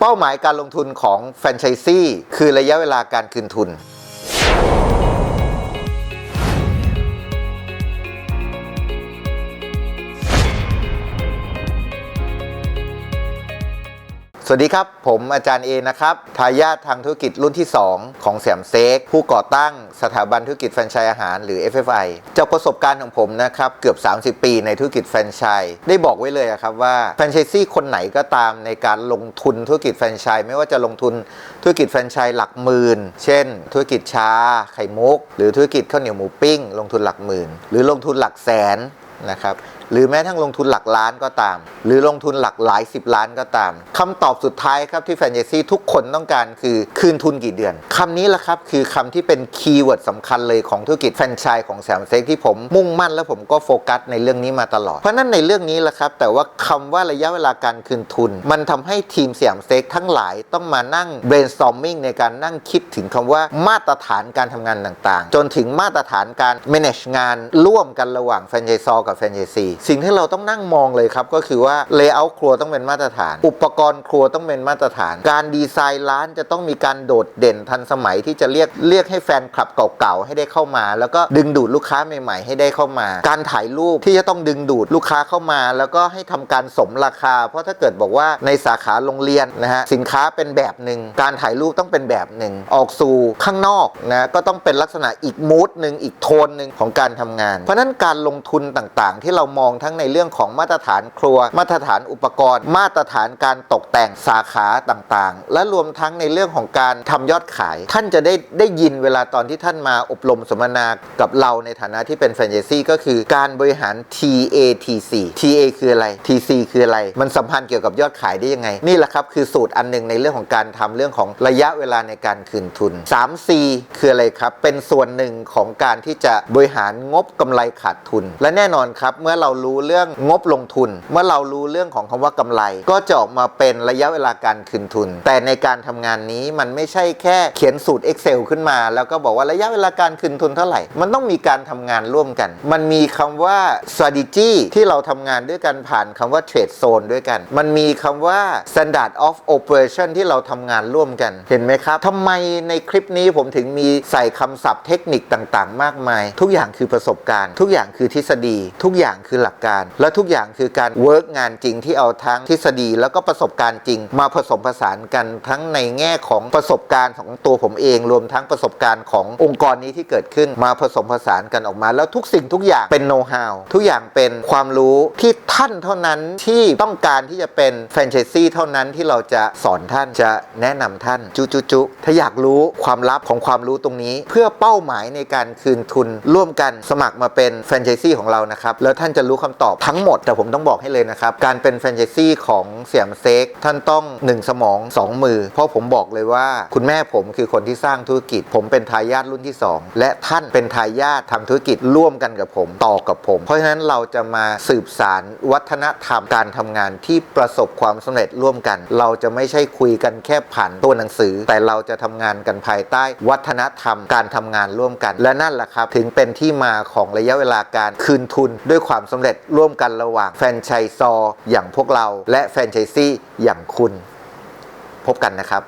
เป้าหมายการลงทุนของแฟรนไชส์ซีคือระยะเวลาการคืนทุน สวัสดีครับ ผมอาจารย์เอนะครับทายาททางธุรกิจรุ่นที่ 2 ของแสมเซกผู้ก่อตั้งสถาบันธุรกิจแฟรนไชส์อาหารหรือ FFI จากประสบการณ์ของผมนะครับเกือบ 30 ปีในธุรกิจแฟรนไชส์ได้บอกไว้เลยอะครับว่าแฟรนไชส์ซี่คนไหนก็ตามในการลงทุนธุรกิจแฟรนไชส์ไม่ว่าจะลงทุนธุรกิจแฟรนไชส์หลักหมื่น เช่น ธุรกิจชา ไข่มุก หรือธุรกิจข้าวเหนียวหมูปิ้ง ลงทุนหลักหมื่น หรือลงทุนหลักแสนนะครับหรือแม้ทั้งลงทุนหลักล้านก็ตาม หรือลงทุนหลักหลายสิบล้านก็ตามคำตอบสุดท้ายครับที่แฟนไชส์ซีทุกคนต้องการคือคืนทุนกี่เดือนคำนี้แหละครับคือคำที่เป็นคีย์เวิร์ดสำคัญเลยของธุรกิจแฟรนไชส์ของแซมเซ็กที่ผมมุ่งมั่นและผมก็โฟกัสในเรื่องนี้มาตลอด เพราะนั้นในเรื่องนี้แหละครับ แต่ว่าคำว่าระยะเวลาการคืนทุน มันทำให้ทีมแซมเซ็กทั้งหลายต้องมานั่ง brainstorming ในการนั่งคิดถึงคำว่ามาตรฐานการทำงานต่างๆ จนถึงมาตรฐานการ manage งานร่วมกันระหว่างแฟรนไชส์ซอกับแฟรนไชส์ซีสิ่งที่เราต้องนั่งมองเลยครับก็คือว่า layout ครัวต้องเป็นมาตรฐาน อุปกรณ์ครัวต้องเป็นมาตรฐาน การดีไซน์ร้านจะต้องมีการโดดเด่นทันสมัยที่จะเรียกเรียกให้แฟนคลับเก่าๆให้ได้เข้ามา แล้วก็ดึงดูดลูกค้าใหม่ ๆ ให้ได้เข้ามา การถ่ายรูปที่จะต้องดึงดูดลูกค้าเข้ามา แล้วก็ให้ทำการสมราคา เพราะถ้าเกิดบอกว่าในสาขาโรงเรียนนะฮะสินค้าเป็นแบบหนึ่งการถ่ายรูปต้องเป็นแบบหนึ่งออกสู่ข้างนอกนะก็ต้องเป็นลักษณะอีกมูดหนึ่งอีกโทนหนึ่งของการทำงาน เพราะฉะนั้นการลงทุนต่างๆ ที่เรามองทั้งในเรื่องของมาตรฐานครัว มาตรฐานอุปกรณ์ มาตรฐานการตกแต่งสาขาต่างๆ และรวมทั้งในเรื่องของการทำยอดขาย ท่านจะได้ได้ยินเวลาตอนที่ท่านมาอบรมสัมมนากับเราในฐานะที่เป็นแฟรนไชส์ซีก็คือการบริหาร TATC TA คืออะไร TC คืออะไร มันสัมพันธ์เกี่ยวกับยอดขายได้ยังไง นี่แหละครับคือสูตรอันหนึ่งในเรื่องของการทำเรื่องของระยะเวลาในการคืนทุน 3C คืออะไรครับ เป็นส่วนหนึ่งของการที่จะบริหารงบกำไรขาดทุน และแน่นอนครับเมื่อเรารู้เรื่องงบลงทุน เมื่อเรารู้เรื่องของคำว่ากำไร ก็จะออกมาเป็นระยะเวลาการคืนทุน แต่ในการทำงานนี้มันไม่ใช่แค่เขียนสูตร Excel ขึ้นมา แล้วก็บอกว่าระยะเวลาการคืนทุนเท่าไหร่ มันต้องมีการทำงานร่วมกัน มันมีคำว่า strategy ที่เราทำงานด้วยกันผ่านคำว่า trade zone ด้วยกัน มันมีคำว่า standard of operation ที่เราทำงานร่วมกัน เห็นไหมครับทำไมในคลิปนี้ผมถึงมีใส่คำศัพท์เทคนิคต่างๆ มากมาย ทุกอย่างคือประสบการณ์ ทุกอย่างคือทฤษฎี ทุกอย่างคือหลักการ และทุกอย่างคือการเวิร์กงานจริงที่เอาทั้งทฤษฎีแล้วก็ประสบการณ์จริง มาผสมผสานกันทั้งในแง่ของประสบการณ์ของตัวผมเอง รวมทั้งประสบการณ์ขององค์กรนี้ที่เกิดขึ้นมาผสมผสานกันออกมา แล้วทุกสิ่งทุกอย่างเป็นโน้ตฮาวทุกอย่างเป็นความรู้ที่ท่านเท่านั้นที่ต้องการที่จะเป็นแฟรนไชส์ซีเท่านั้นที่เราจะสอนท่านจะแนะนำท่านจุจุจุถ้าอยากรู้ความลับของความรู้ตรงนี้ เพื่อเป้าหมายในการคืนทุน ร่วมกันสมัครมาเป็นแฟรนไชส์ซีของเรานะครับแล้วท่านจะรู้คำตอบทั้งหมด แต่ผมต้องบอกให้เลยนะครับ การเป็นแฟรนไชส์ซีของเสี่ยมเซกท่านต้อง 1 สมอง 2 มือ เพราะผมบอกเลยว่า คุณแม่ผมคือคนที่สร้างธุรกิจ ผมเป็นทายาทรุ่นที่ 2 และท่านเป็นทายาททำธุรกิจร่วมกันกับผม ต่อกับผม เพราะฉะนั้นเราจะมาสืบสารวัฒนธรรมการทำงานที่ประสบความสำเร็จร่วมกัน เราจะไม่ใช่คุยกันแค่ผ่านตัวหนังสือ แต่เราจะทำงานกันภายใต้ วัฒนธรรมการทำงานร่วมกัน และนั่นแหละครับถึงเป็นที่มาของระยะเวลาการคืนทุนด้วยความสำเร็จร่วมกันระหว่างแฟนชัยซออย่างพวกเรา และแฟนชัยซี่อย่างคุณ พบกันนะครับ